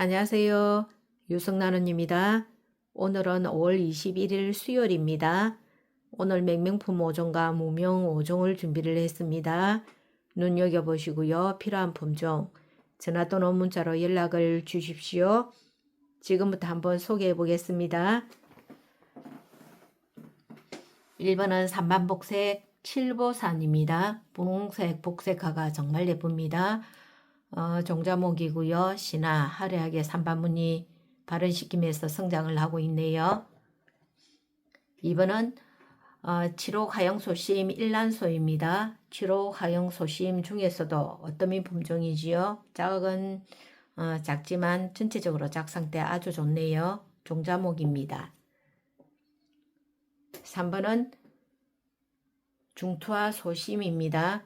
안녕하세요. 유성나누입니다. 오늘은 5월 21일 수요일입니다. 오늘 맹명품 5종과 무명 5종을 준비를 했습니다. 눈여겨보시고요. 필요한 품종, 전화 또는 문자로 연락을 주십시오. 지금부터 한번 소개해 보겠습니다. 1번은 삼반복색 7보산입니다. 분홍색 복색화가 정말 예쁩니다. 어, 종자목이고요. 신화 화려하게 삼반무늬 발현시키면서 성장을 하고 있네요. 2번은 어, 7호 화영소심 일란소입니다. 7호 화영소심 중에서도 어떤 품종이지요? 작은 어, 작지만 전체적으로 작상 때 아주 좋네요. 종자목입니다. 3번은 중투와 소심입니다.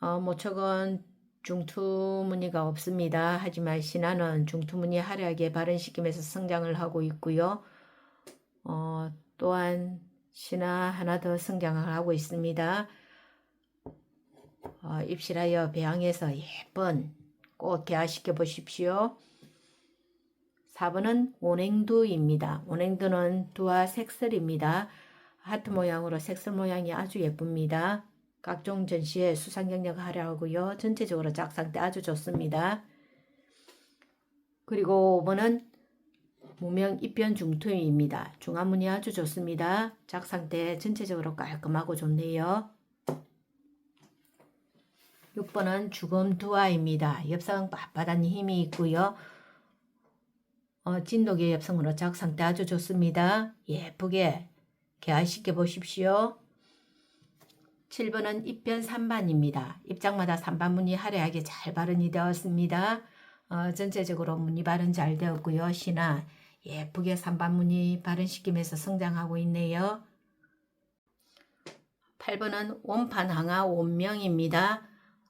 어, 모척은 중투 무늬가 없습니다. 하지만 신화는 중투 무늬 화려하게 발현시키면서 성장을 하고 있고요. 어, 또한 신화 하나 더 성장을 하고 있습니다. 어, 입실하여 배양해서 예쁜 꽃 개화시켜 보십시오. 4번은 온행두입니다. 온행두는 두와 색설입니다. 하트 모양으로 색설 모양이 아주 예쁩니다. 각종 전시에 수상 경력을 하려고요. 전체적으로 작상 때 아주 좋습니다. 그리고 5번은 무명 입변 중투입니다. 중화문이 아주 좋습니다. 작상 때 전체적으로 깔끔하고 좋네요. 6번은 죽음 두아입니다. 엽상 빳빳한 힘이 있고요. 어, 진돗개 엽성으로 작상 때 아주 좋습니다. 예쁘게 개화시켜 보십시오. 7번은 입변 3반입니다. 입장마다 3반 무늬 화려하게 잘 발현이 되었습니다. 어, 전체적으로 무늬 발현 잘 되었고요. 신화 예쁘게 3반 무늬 발현시키면서 성장하고 있네요. 8번은 원판 항아 원명입니다.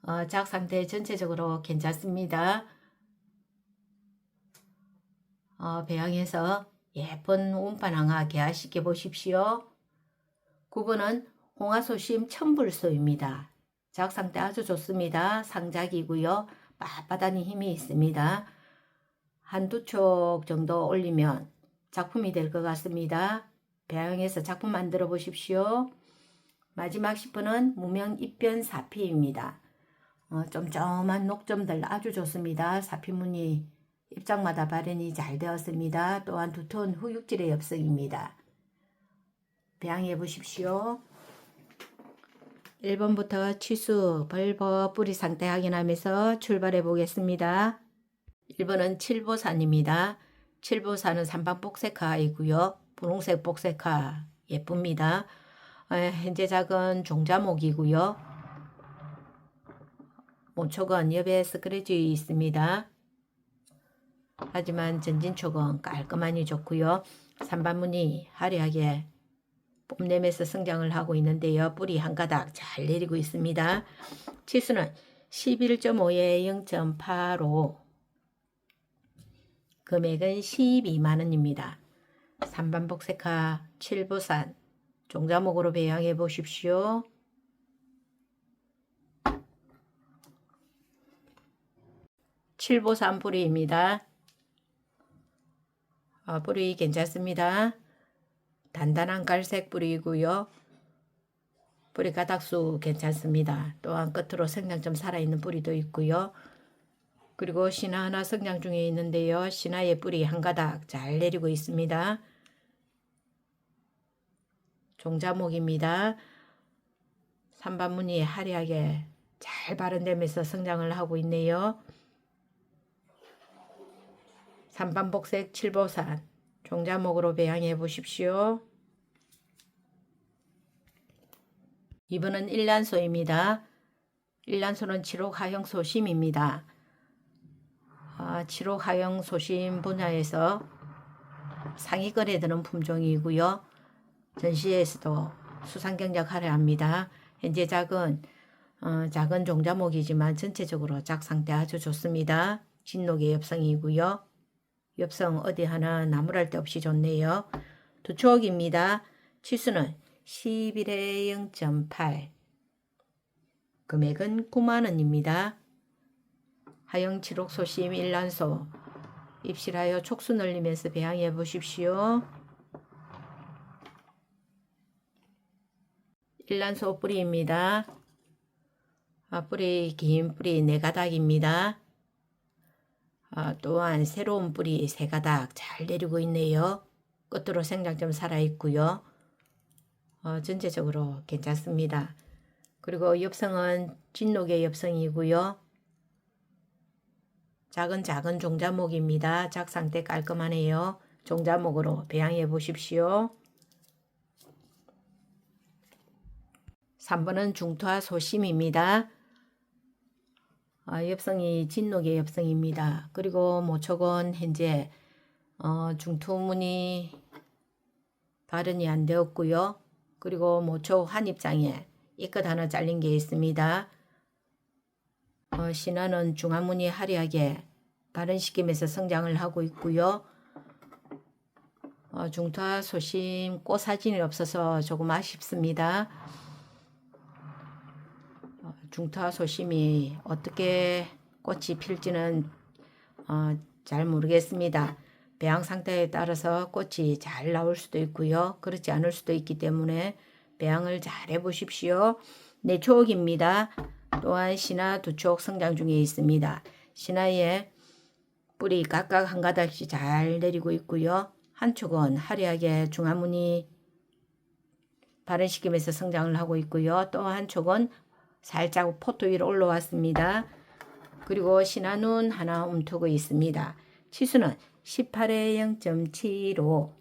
어, 작 상태 전체적으로 괜찮습니다. 어, 배양해서 예쁜 원판 항아 개화시켜 보십시오. 9번은 홍화소심 천불소입니다. 작상 때 아주 좋습니다. 상작이고요. 빳빳한 힘이 있습니다. 한두 촉 정도 올리면 작품이 될 것 같습니다. 배양해서 작품 만들어 보십시오. 마지막 10분은 무명 입변 사피입니다. 어, 점점한 녹점들 아주 좋습니다. 사피무늬 입장마다 발현이 잘 되었습니다. 또한 두톤 후육질의 엽성입니다. 배양해 보십시오. 1번부터 치수, 벌버, 뿌리 상태 확인하면서 출발해 보겠습니다. 1번은 7보산입니다. 7보산은 삼방 복색화이고요. 분홍색 복색화 예쁩니다. 어, 현재 작은 종자목이고요. 모촉은 옆에 스크래치 있습니다. 하지만 전진촉은 깔끔하니 좋고요. 삼반무늬 화려하게 뽐내면서 성장을 하고 있는데요. 뿌리 한 가닥 잘 내리고 있습니다. 치수는 11.5에 0.85 금액은 12만원입니다. 3반 복색화 7부산 종자목으로 배양해 보십시오. 칠보산 뿌리입니다. 어, 뿌리 괜찮습니다. 단단한 갈색 뿌리이고요. 뿌리 가닥수 괜찮습니다. 또한 끝으로 성장 좀 살아있는 뿌리도 있고요. 그리고 신화 하나 성장 중에 있는데요. 신화의 뿌리 한 가닥 잘 내리고 있습니다. 종자목입니다. 삼반무늬 화려하게 잘 발현되면서 성장을 하고 있네요. 삼반복색 칠보산 종자목으로 배양해 보십시오. 이번은 일란소입니다. 일란소는 7호 하형 소심입니다. 아, 7호 하형 소심 분야에서 상위 거래 드는 품종이고요. 전시에서도 수상 경력 하려합니다. 현재 작은 어, 작은 종자목이지만 전체적으로 작상태 아주 좋습니다. 진녹의 엽성이고요. 엽성 어디 하나 나무랄 데 없이 좋네요. 두 촉입니다. 치수는 11에 0.8 금액은 9만원입니다. 하영 칠옥소심 일란소 입실하여 촉수 늘리면서 배양해 보십시오. 일란소 뿌리입니다. 아, 뿌리 긴 뿌리 네 가닥입니다. 아, 또한 새로운 뿌리 세 가닥 잘 내리고 있네요. 끝으로 생장점 살아 있고요. 어, 전체적으로 괜찮습니다. 그리고 엽성은 진녹의 엽성이고요. 작은 작은 종자목입니다. 작상 때 깔끔하네요. 종자목으로 배양해 보십시오. 3번은 중토화 소심입니다. 아, 엽성이 진녹의 엽성입니다. 그리고 모촉은 현재 어, 중투문이 발현이 안 되었고요. 그리고 모촉 한 입장에 이끝 하나 잘린 게 있습니다. 어, 신화는 중화문이 화려하게 발현시키면서 성장을 하고 있고요. 어, 중토화 소심 꽃 사진이 없어서 조금 아쉽습니다. 어, 중토화 소심이 어떻게 꽃이 필지는 어, 잘 모르겠습니다. 배양 상태에 따라서 꽃이 잘 나올 수도 있고요. 그렇지 않을 수도 있기 때문에 배양을 잘 해보십시오. 내초옥입니다. 또한 신화 두촉 성장 중에 있습니다. 신화에 뿌리 각각 한 가닥씩 잘 내리고 있고요. 한 촉은 화려하게 중화무늬 발현시키면서 성장을 하고 있고요. 또한 촉은 살짝 포토 위로 올라왔습니다. 그리고 신화눈 하나 움트고 있습니다. 치수는 18에 0.75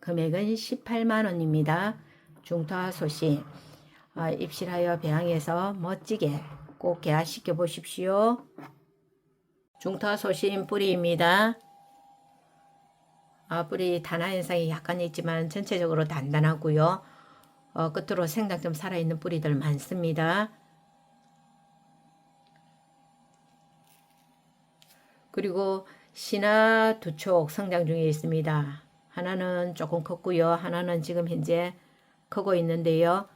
금액은 18만 원입니다. 중토화 소식 어, 입실하여 배양해서 멋지게 꼭 개화시켜 보십시오. 중토화 소신 뿌리입니다. 아, 뿌리 단화 현상이 약간 있지만 전체적으로 단단하고요. 어, 끝으로 생장점 살아있는 뿌리들 많습니다. 그리고 신화 두 촉 성장 중에 있습니다. 하나는 조금 컸고요. 하나는 지금 현재 크고 있는데요.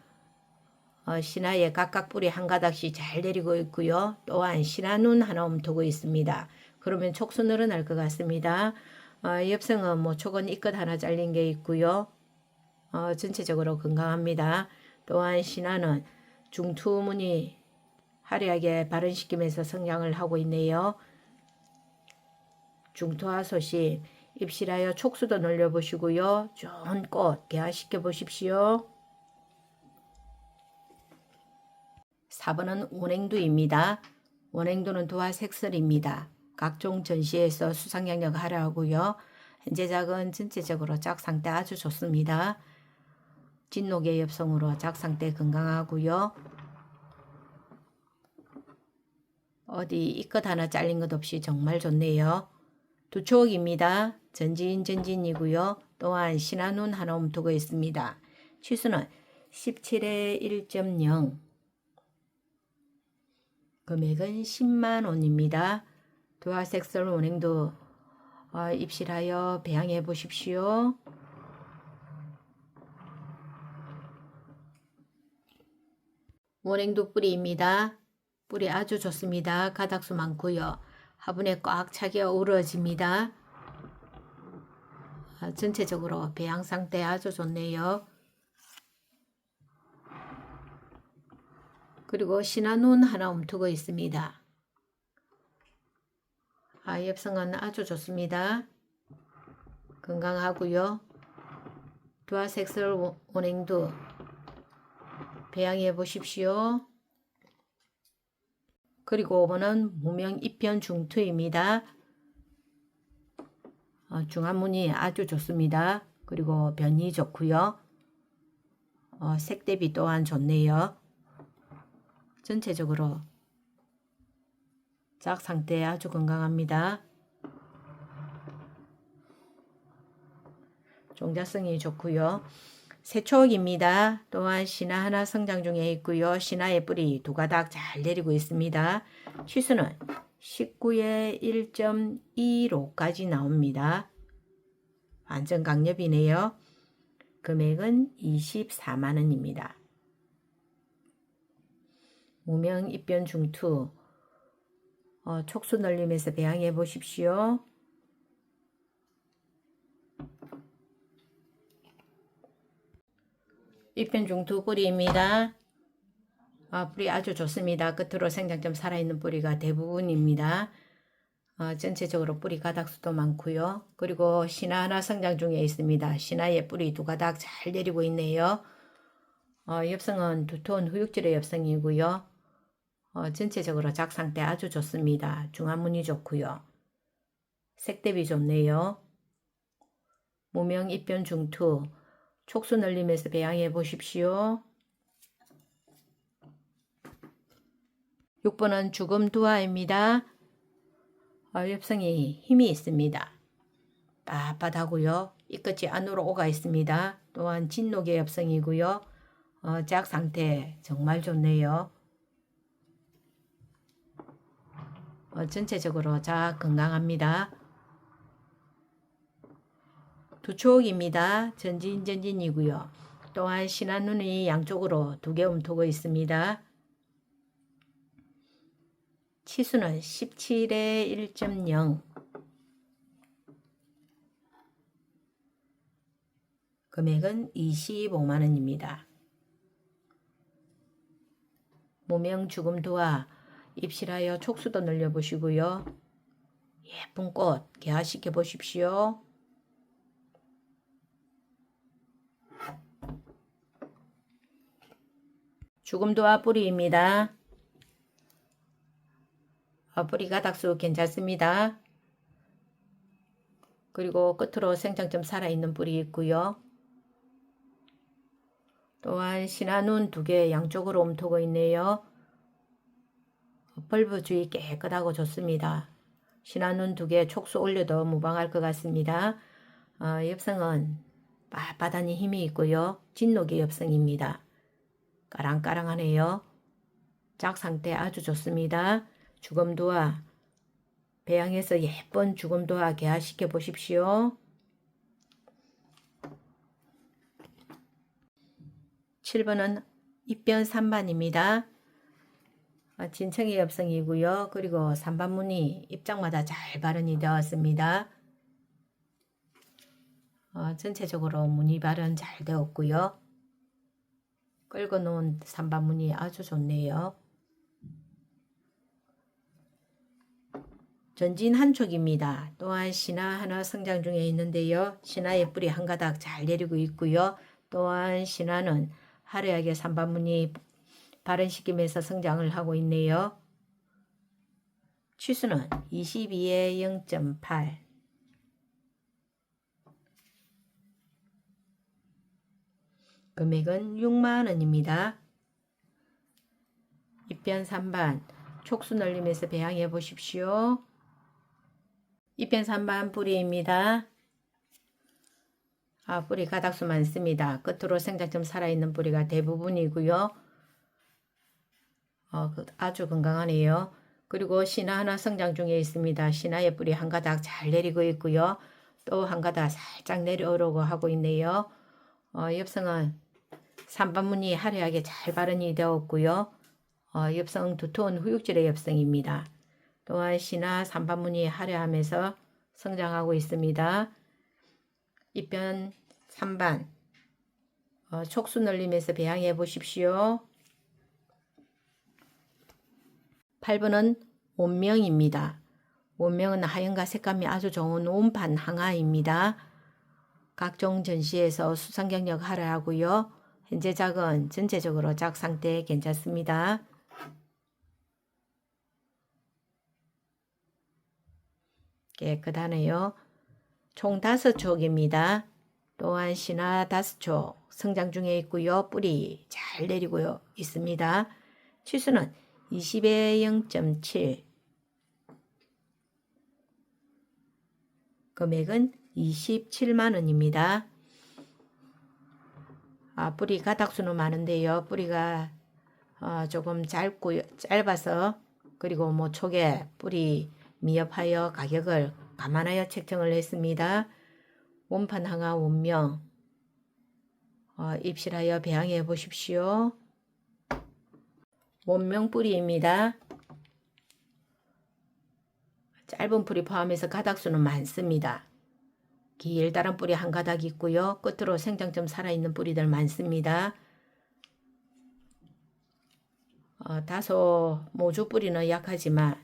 어, 신화에 각각 뿌리 한 가닥씩 잘 내리고 있고요. 또한 신화눈 하나 움트고 있습니다. 그러면 촉수 늘어날 것 같습니다. 어, 엽성은 뭐 촉은 이끝 하나 잘린 게 있고요. 어, 전체적으로 건강합니다. 또한 신화는 중투문이 화려하게 발현시키면서 성장을 하고 있네요. 중토화 소식 입실하여 촉수도 늘려보시고요. 좋은 꽃 개화시켜 보십시오. 4번은 원행두입니다. 원행두는 도화 색설입니다. 각종 전시에서 수상 경력 하려 하고요. 현재 작은 전체적으로 작 상태 아주 좋습니다. 진녹의 엽성으로 작 상태 건강하고요. 어디 이것 하나 잘린 것 없이 정말 좋네요. 두 촉입니다. 전진 전진이고요. 또한 신한운 움트고 있습니다. 치수는 17에 1.0 금액은 10만 원입니다. 두화색설 원행도 어, 입실하여 배양해 보십시오. 원행도 뿌리입니다. 뿌리 아주 좋습니다. 가닥수 많고요. 화분에 꽉 차게 어우러집니다. 아, 전체적으로 배양 상태 아주 좋네요. 그리고 신화눈 하나 움트고 있습니다. 아, 엽성은 아주 좋습니다. 건강하고요. 두화색설 원행도 배양해 보십시오. 그리고 5번은 무명 입변 중투입니다. 어, 중안문이 아주 좋습니다. 그리고 변이 좋고요. 어, 색 대비 또한 좋네요. 전체적으로 짝 상태 아주 건강합니다. 종자성이 좋고요. 세초옥입니다. 또한 신화 하나 성장 중에 있고요. 신화의 뿌리 두 가닥 잘 내리고 있습니다. 치수는 19에 1.25까지 나옵니다. 완전 강력이네요. 금액은 24만원입니다. 무명 입변 중투 어, 촉수 늘림에서 배양해 보십시오. 잎변 중두 뿌리입니다. 아, 뿌리 아주 좋습니다. 끝으로 생장점 살아있는 뿌리가 대부분입니다. 어, 전체적으로 뿌리 가닥수도 많고요. 그리고 신화 하나 성장 중에 있습니다. 신화의 뿌리 두 가닥 잘 내리고 있네요. 어, 엽성은 두터운 후육질의 엽성이고요. 어, 전체적으로 작 상태 아주 좋습니다. 중화문이 좋고요. 색 대비 좋네요. 무명 입변 중투 촉수 늘림에서 배양해 보십시오. 6번은 죽음 두화입니다. 어, 엽성이 힘이 있습니다. 빳빳하고요. 이 끝이 안으로 오가 있습니다. 또한 진녹의 엽성이고요. 어, 작 상태 정말 좋네요. 어, 전체적으로 작 건강합니다. 두촉입니다. 전진 전진이고요. 또한 신한 눈이 양쪽으로 두 개 움트고 있습니다. 치수는 17에 1.0 금액은 25만원입니다. 모명 죽음 도와 입실하여 촉수도 늘려보시고요. 예쁜 꽃 개화시켜 보십시오. 죽음 도와 뿌리입니다. 어, 뿌리 가 닥수 괜찮습니다. 그리고 끝으로 생장점 살아있는 뿌리 있고요. 또한 신한운 두개 양쪽으로 움트고 있네요. 벌브 주위 깨끗하고 좋습니다. 신한운 두개 촉수 올려도 무방할 것 같습니다. 어, 엽성은 빳빳하니 힘이 있고요. 진녹의 엽성입니다. 까랑까랑하네요. 작 상태 아주 좋습니다. 주검도와 배양해서 예쁜 주검도와 개화시켜 보십시오. 7번은 입변 3반입니다. 아, 진청의 엽성이고요. 그리고 3반문이 입장마다 잘 발현이 되었습니다. 어, 전체적으로 문이 발현 잘 되었고요. 끌고 놓은 3반문이 아주 좋네요. 전진 한촉입니다. 또한 신화 하나 성장 중에 있는데요. 신화의 뿌리 한 가닥 잘 내리고 있고요. 또한 신화는 화려하게 삼반문이 발현시키면서 성장을 하고 있네요. 치수는 22에 0.8 금액은 6만원입니다. 입변 3반 촉수 늘림에서 배양해 보십시오. 잎변 3반 뿌리입니다. 아, 뿌리 가닥수 많습니다. 끝으로 생장점 살아있는 뿌리가 대부분이고요. 어, 그 아주 건강하네요. 그리고 신화 하나 성장 중에 있습니다. 신화의 뿌리 한 가닥 잘 내리고 있고요. 또 한 가닥 살짝 내려오려고 하고 있네요. 어, 엽성은 삼반문이 화려하게 잘 발현이 되었고요. 어, 엽성 두터운 후육질의 엽성입니다. 또한 신화 삼반문이 화려하면서 성장하고 있습니다. 입변 3반 어, 촉수 늘림에서 배양해 보십시오. 8번은 온명입니다. 온명은 하얀과 색감이 아주 좋은 온판 항아입니다. 각종 전시에서 수상 경력 하라하고요. 현재 작은 전체적으로 작 상태 괜찮습니다. 깨끗하네요. 총 다섯 촉입니다. 또한 신화 다섯 촉 성장 중에 있고요. 뿌리 잘 내리고 있습니다. 치수는 20에 0.7 금액은 27만원입니다. 아, 뿌리 가닥수는 많은데요. 뿌리가 어, 조금 짧고 짧아서 그리고 뭐 촉에 뿌리 미흡하여 가격을 감안하여 책정을 했습니다. 원판 항아 원명 어, 입실하여 배양해 보십시오. 원명 뿌리입니다. 짧은 뿌리 포함해서 가닥수는 많습니다. 길다란 뿌리 한 가닥 있고요. 끝으로 생장 좀 살아있는 뿌리들 많습니다. 어, 다소 모주 뿌리는 약하지만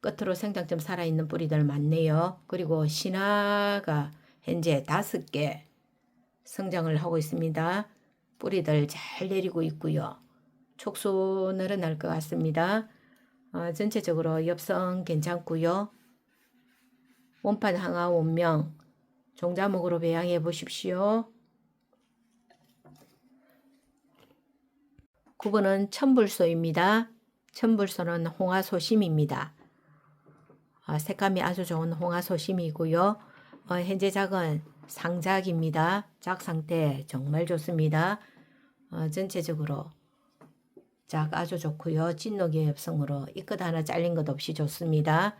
끝으로 생장 좀 살아있는 뿌리들 많네요. 그리고 신화가 현재 다섯 개 성장을 하고 있습니다. 뿌리들 잘 내리고 있고요. 촉수 늘어날 것 같습니다. 어, 전체적으로 엽성 괜찮고요. 원판 항아 원명 종자목으로 배양해 보십시오. 9번은 천불소입니다. 천불소는 홍화소심입니다. 아, 색감이 아주 좋은 홍화소심이고요. 어, 현재 작은 상작입니다. 작 상태 정말 좋습니다. 어, 전체적으로 작 아주 좋고요. 진노기의 엽성으로 이 끝 하나 잘린 것 없이 좋습니다.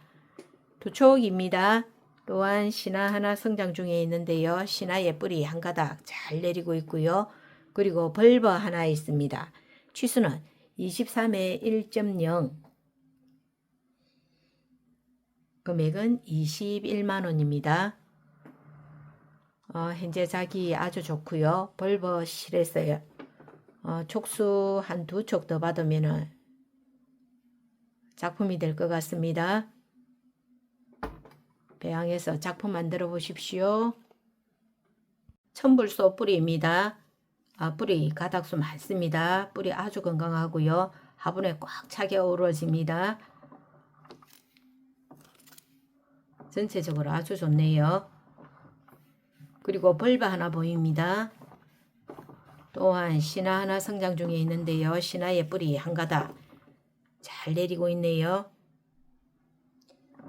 두촉입니다. 또한 신화 하나 성장 중에 있는데요. 신화의 뿌리 한 가닥 잘 내리고 있고요. 그리고 벌버 하나 있습니다. 취수는 23회 1.0 금액은 21만 원입니다. 어, 현재 자기 아주 좋고요. 벌버 실에서요. 어, 촉수 한 두 촉 더 받으면은 작품이 될 것 같습니다. 배양해서 작품 만들어 보십시오. 천불소 뿌리입니다. 아, 뿌리 가닥수 많습니다. 뿌리 아주 건강하고요. 화분에 꽉 차게 어우러집니다. 전체적으로 아주 좋네요. 그리고 벌바 하나 보입니다. 또한 신화 하나 성장 중에 있는데요. 신화의 뿌리 한 가닥 잘 내리고 있네요.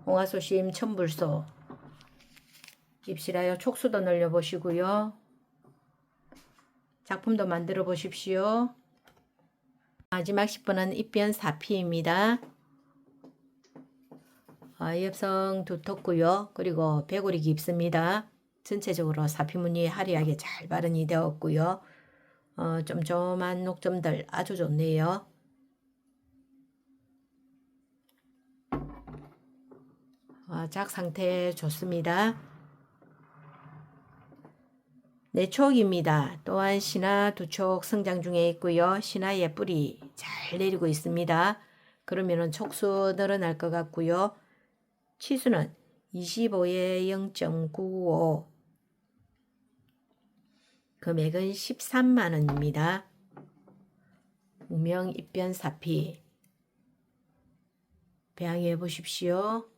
홍화소심 천불소 입실하여 촉수도 늘려 보시고요. 작품도 만들어 보십시오. 마지막 10번은 입변 사피입니다. 아, 엽성 두텁고요. 그리고 배골이 깊습니다. 전체적으로 사피무늬 화려하게 잘 발현이 되었고요. 어, 쫌쫌한 녹점들 아주 좋네요. 어, 작 상태 좋습니다. 네촉입니다. 또한 신화 두촉 성장 중에 있고요. 신화의 뿌리 잘 내리고 있습니다. 그러면은 촉수 늘어날 것 같고요. 치수는 25에 0.95 금액은 13만 원입니다. 무명 입변 사피 배양해 보십시오.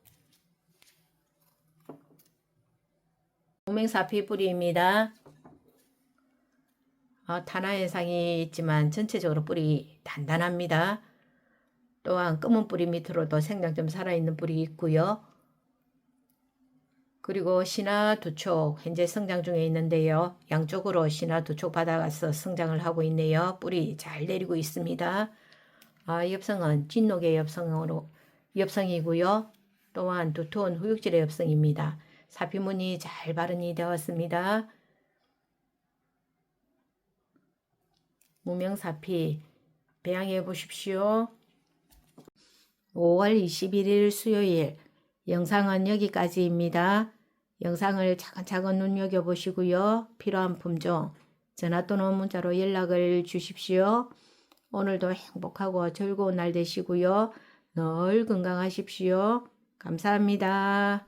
무명사피 뿌리입니다. 어, 탄화 현상이 있지만 전체적으로 뿌리 단단합니다. 또한 검은 뿌리 밑으로도 생장 좀 살아있는 뿌리 있고요. 그리고 신화 두촉 현재 성장 중에 있는데요. 양쪽으로 신화 두촉 받아가서 성장을 하고 있네요. 뿌리 잘 내리고 있습니다. 아, 엽성은 진녹의 엽성으로 엽성이고요. 또한 두터운 후육질의 엽성입니다. 사피문이 잘 발현이 되었습니다. 무명사피 배양해 보십시오. 5월 21일 수요일 영상은 여기까지입니다. 영상을 차근차근 눈여겨보시고요. 필요한 품종 전화 또는 문자로 연락을 주십시오. 오늘도 행복하고 즐거운 날 되시고요. 늘 건강하십시오. 감사합니다.